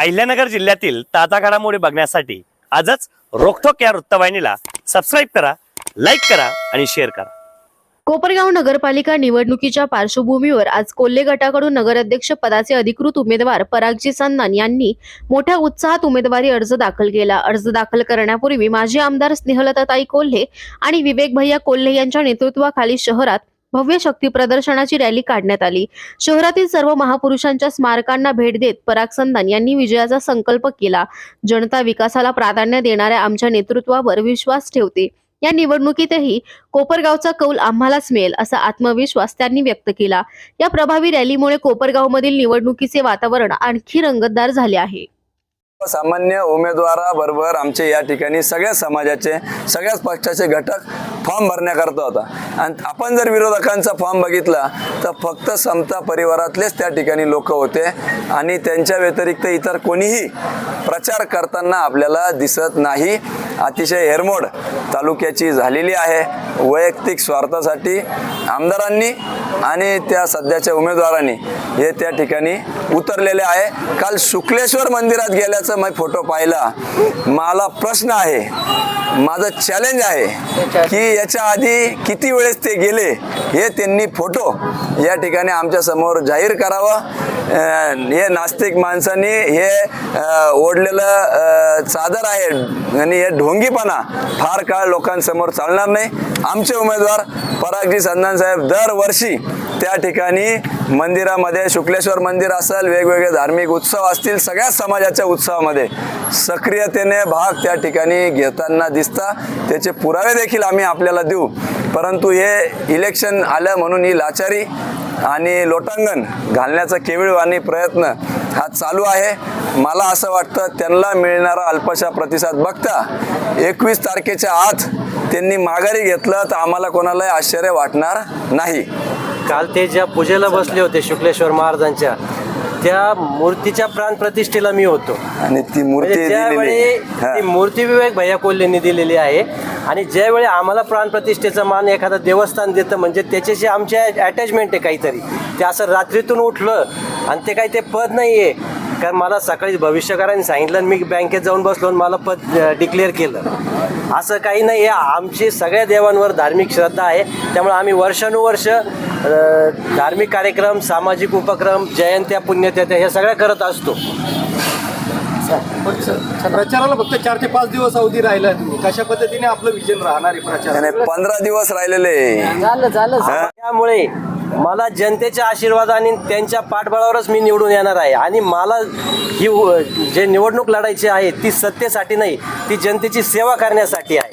अहिल्यानगर जिल्ह्यातील ताजा घडामोडी बघण्यासाठी आजच रोखोक या वृत्तवाहिनीला सबस्क्राईब करा लाईक करा आणि शेअर करा. कोपरगाव नगरपालिका निवडणुकीच्या पार्श्वभूमीवर आज कोल्हे गटाकडून नगराध्यक्ष पदाचे अधिकृत उमेदवार परागजी सन्नान यांनी मोठ्या उत्साहात उमेदवारी अर्ज दाखल केला. अर्ज दाखल करण्यापूर्वी माजी आमदार स्नेहलताताई कोल्हे आणि विवेक भैया कोल्हे यांच्या नेतृत्वाखाली शहरात भव्य शक्ती प्रदर्शनाची रॅली काढण्यात आली. शहरातील सर्व महापुरुषांच्या स्मारकांना भेट देत पराग संधान यांनी विजयाचा संकल्प केला. जनता विकासाला प्राधान्य देणाऱ्या आमच्या नेतृत्वावर विश्वास ठेवते. या निवडणुकीतही कोपरगावचा कौल आम्हालाच मिळेल असा आत्मविश्वास त्यांनी व्यक्त केला. या प्रभावी रॅलीमुळे कोपरगावमधील निवडणुकीचे वातावरण आणखी रंगतदार झाले आहे. सामान्य उमेदवाराबरोबर आमचे या ठिकाणी सगळ्या समाजाचे सगळ्याच पक्षाचे घटक फॉर्म भरण्याकरता होता. आणि आपण जर विरोधकांचा फॉर्म बघितला तर फक्त समता परिवारातलेच त्या ठिकाणी लोक होते आणि त्यांच्या व्यतिरिक्त इतर कोणीही प्रचार करताना आपल्याला दिसत नाही. अतिशय हेरमोड तालुक्याची झालेली आहे. वैयक्तिक स्वार्थासाठी आमदारांनी आणि त्या सध्याच्या उमेदवारांनी हे त्या ठिकाणी उतरलेले आहे. काल शुक्लेश्वर मंदिरात गेल्याचं मी फोटो पाहिला. मला प्रश्न आहे माझं चॅलेंज आहे की याच्या आधी किती वेळेस ते गेले हे त्यांनी फोटो या ठिकाणी आमच्यासमोर जाहीर करावा. हे नास्तिक माणसांनी हे ओढलेलं चादर आहे आणि हे ढोंगीपणा फार काळ लोकांसमोर चालणार नाही. आमचे उमेदवार परागजी संधान साहेब दरवर्षी त्या ठिकाणी मंदिरामध्ये शुक्लेश्वर मंदिर असेल वेगवेगळे धार्मिक उत्सव असतील सगळ्या समाजाच्या उत्सवामध्ये सक्रियतेने भाग त्या ठिकाणी घेताना दिसता. त्याचे पुरावे देखील आम्ही आपल्याला देऊ. परंतु हे इलेक्शन आलं म्हणून ही लाचारी आणि लोटांगण घालण्याचा केविळ आणि प्रयत्न हा चालू आहे. मला असं वाटतं त्यांना मिळणारा अल्पशा प्रतिसाद बघता एकवीस तारखेच्या आत त्यांनी माघारी घेतलं तर आम्हाला कोणालाही आश्चर्य वाटणार नाही. काल ते ज्या पूजेला बसले होते शुक्लेश्वर महाराजांच्या त्या मूर्तीच्या प्राण प्रतिष्ठेला मी होतो. आणि ती मूर्ती म्हणजे हा. ती मूर्ती विवेक भैया कोल्हेंनी दिलेली आहे. आणि ज्यावेळी आम्हाला प्राणप्रतिष्ठेचा मान एखादं देवस्थान देतं म्हणजे त्याच्याशी आमची अटॅचमेंट आहे काहीतरी. ते असं रात्रीतून उठलं आणि ते काही ते पद नाही आहे कारण मला सकाळी भविष्यकारांनी सांगितलं आणि मी बँकेत जाऊन बसलो आणि मला पद डिक्लेअर केलं. असं काही नाही आहे. आमची सगळ्या देवांवर धार्मिक श्रद्धा आहे. त्यामुळे आम्ही वर्षानुवर्ष धार्मिक कार्यक्रम सामाजिक उपक्रम जयंत्या पुण्यतिथ्या हे सगळ्या करत असतो. प्रचाराला फक्त चार ते पाच दिवस अवधी राहिला तुम्ही. कशा पद्धतीने आपलं विजन राहणार आहे प्रचार पंधरा दिवस राहिलेले हा. त्यामुळे मला जनतेच्या आशीर्वादाने त्यांच्या पाठबळावरच मी निवडून येणार आहे. आणि मला ही जे निवडणूक लढायची आहे ती सत्तेसाठी नाही ती जनतेची सेवा करण्यासाठी आहे.